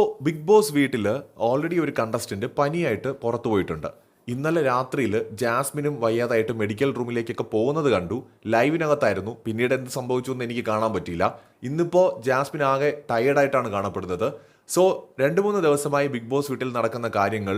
ഇപ്പോൾ big Boss വീട്ടിൽ already ഒരു കണ്ടസ്റ്റന്റ് പനിയായിട്ട് പുറത്തു പോയിട്ടുണ്ട്. ഇന്നലെ രാത്രിയിൽ ജാസ്മിനും വയ്യാതായിട്ട് മെഡിക്കൽ റൂമിലേക്കൊക്കെ പോകുന്നത് കണ്ടു. ലൈവിനകത്തായിരുന്നു പിന്നീട് എന്ത് സംഭവിച്ചു എന്ന് എനിക്ക് കാണാൻ പറ്റിയില്ല. ഇന്നിപ്പോൾ ജാസ്മിൻ ആകെ ടയേർഡായിട്ടാണ് കാണപ്പെടുന്നത്. സോ രണ്ട് മൂന്ന് ദിവസമായി ബിഗ് ബോസ് വീട്ടിൽ നടക്കുന്ന കാര്യങ്ങൾ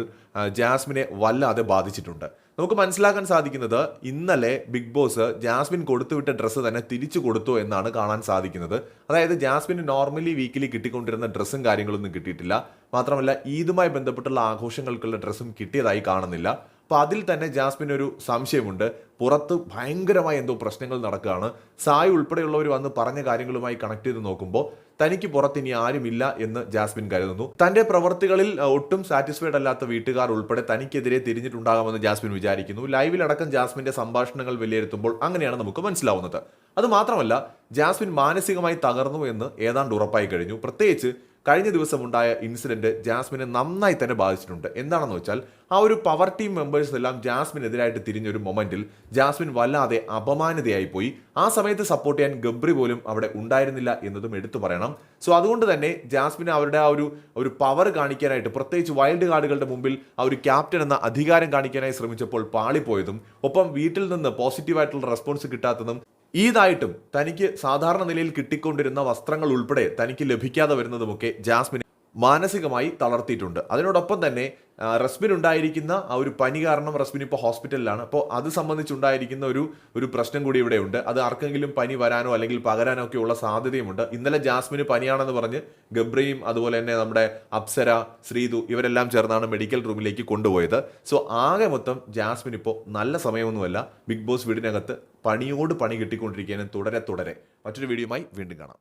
ജാസ്മിനെ വല്ലാതെ ബാധിച്ചിട്ടുണ്ട്. നമുക്ക് മനസ്സിലാക്കാൻ സാധിക്കുന്നത് ഇന്നലെ ബിഗ് ബോസ് ജാസ്മിൻ കൊടുത്തുവിട്ട ഡ്രസ്സ് തന്നെ തിരിച്ചു കൊടുത്തു എന്നാണ് കാണാൻ സാധിക്കുന്നത്. അതായത് ജാസ്മിന് നോർമലി വീക്കിലി കിട്ടിക്കൊണ്ടിരുന്ന ഡ്രസ്സും കാര്യങ്ങളൊന്നും കിട്ടിയിട്ടില്ല. മാത്രമല്ല ഈദുമായി ബന്ധപ്പെട്ടുള്ള ആഘോഷങ്ങൾക്കുള്ള ഡ്രസ്സും കിട്ടിയതായി കാണുന്നില്ല. അപ്പോൾ അതിൽ തന്നെ ജാസ്മിൻ ഒരു സംശയമുണ്ട്. പുറത്ത് ഭയങ്കരമായ എന്തോ പ്രശ്നങ്ങൾ നടക്കുകയാണ്. സായ് ഉൾപ്പെടെയുള്ളവർ വന്ന് പറഞ്ഞ കാര്യങ്ങളുമായി കണക്ട് ചെയ്ത് നോക്കുമ്പോൾ തനിക്ക് പുറത്ത് ഇനി ആരുമില്ല എന്ന് ജാസ്മിൻ കരുതുന്നു. തന്റെ പ്രവർത്തികളിൽ ഒട്ടും സാറ്റിസ്ഫൈഡ് അല്ലാത്ത വീട്ടുകാർ ഉൾപ്പെടെ തനിക്കെതിരെ തിരിഞ്ഞിട്ടുണ്ടാകാമെന്ന് ജാസ്മിൻ വിചാരിക്കുന്നു. ലൈവിലടക്കം ജാസ്മിന്റെ സംഭാഷണങ്ങൾ വിലയിരുത്തുമ്പോൾ അങ്ങനെയാണ് നമുക്ക് മനസ്സിലാവുന്നത്. അത് മാത്രമല്ല ജാസ്മിൻ മാനസികമായി തകർന്നു എന്ന് ഏതാണ്ട് ഉറപ്പായി കഴിഞ്ഞു. പ്രത്യേകിച്ച് കഴിഞ്ഞ ദിവസം ഉണ്ടായ ഇൻസിഡന്റ് ജാസ്മിനെ നന്നായി തന്നെ ബാധിച്ചിട്ടുണ്ട്. എന്താണെന്ന് വെച്ചാൽ ആ ഒരു പവർ ടീം മെമ്പേഴ്സ് എല്ലാം ജാസ്മിനെതിരായിട്ട് തിരിഞ്ഞൊരു മൊമെന്റിൽ ജാസ്മിൻ വല്ലാതെ അപമാനിതയായി പോയി. ആ സമയത്ത് സപ്പോർട്ട് ചെയ്യാൻ ഗബ്രി പോലും അവിടെ ഉണ്ടായിരുന്നില്ല എന്നതും എടുത്തു പറയണം. സോ അതുകൊണ്ട് തന്നെ ജാസ്മിന് അവരുടെ ആ ഒരു ഒരു പവർ കാണിക്കാനായിട്ട് പ്രത്യേകിച്ച് വൈൽഡ് കാർഡുകളുടെ മുമ്പിൽ ആ ഒരു ക്യാപ്റ്റൻ എന്ന അധികാരം കാണിക്കാനായി ശ്രമിച്ചപ്പോൾ പാളിപ്പോയതും ഒപ്പം വീട്ടിൽ നിന്ന് പോസിറ്റീവായിട്ടുള്ള റെസ്പോൺസ് കിട്ടാത്തതും ഈതായിട്ടും തനിക്ക് സാധാരണ നിലയിൽ കിട്ടിക്കൊണ്ടിരുന്ന വസ്ത്രങ്ങൾ ഉൾപ്പെടെ തനിക്ക് ലഭിക്കാതെ വരുന്നതുമൊക്കെ ജാസ്മിനെ മാനസികമായി തളർത്തിയിട്ടുണ്ട്. അതിനോടൊപ്പം തന്നെ റസ്മിൻ ഉണ്ടായിരിക്കുന്ന ആ ഒരു പനി കാരണം റസ്മിൻ ഇപ്പോൾ ഹോസ്പിറ്റലിലാണ്. അപ്പോൾ അത് സംബന്ധിച്ചുണ്ടായിരിക്കുന്ന ഒരു ഒരു പ്രശ്നം കൂടി ഇവിടെ ഉണ്ട്. അത് ആർക്കെങ്കിലും പനി വരാനോ അല്ലെങ്കിൽ പകരാനോ ഒക്കെ ഉള്ള സാധ്യതയുമുണ്ട്. ഇന്നലെ ജാസ്മിന് പനിയാണെന്ന് പറഞ്ഞ് ഗബ്രയും അതുപോലെ തന്നെ നമ്മുടെ അപ്സര ശ്രീതു ഇവരെല്ലാം ചേർന്നാണ് മെഡിക്കൽ റൂമിലേക്ക് കൊണ്ടുപോയത്. സോ ആകെ മൊത്തം ജാസ്മിൻ ഇപ്പോൾ നല്ല സമയമൊന്നുമല്ല. ബിഗ് ബോസ് വീടിനകത്ത് പണിയോട് പണി കിട്ടിക്കൊണ്ടിരിക്കുകയാണ്. തുടരെ തുടരെ. മറ്റൊരു വീഡിയോയുമായി വീണ്ടും കാണാം.